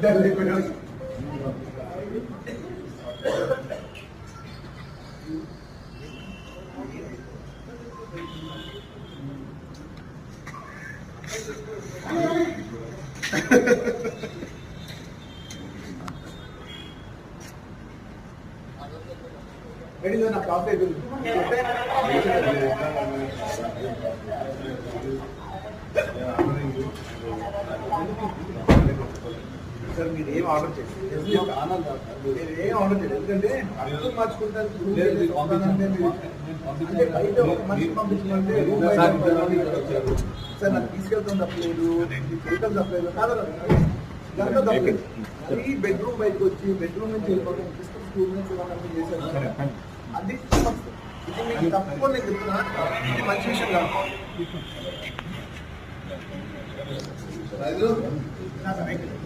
da é isso. நான் காப்பேஜ் Thank you. Sir మీరు ఏం ఆర్డర్ చేయండి మీరు ఏం ఆర్డర్ చేయండి ఎందుకంటే అర్థం పంపించాలి. సార్ నాకు తీసుకెళ్తాం తప్పలేదు చేయటం తప్పలేదు కాదు అది బెడ్రూమ్ బయటకు వచ్చి బెడ్రూమ్ నుంచి వెళ్ళిపోవడం స్కూల్ నుంచి చేశారు? అది. ఇది మీకు తప్పకుండా నేను చెప్తున్నా ఇది మంచి విషయం కాదు. రైతులు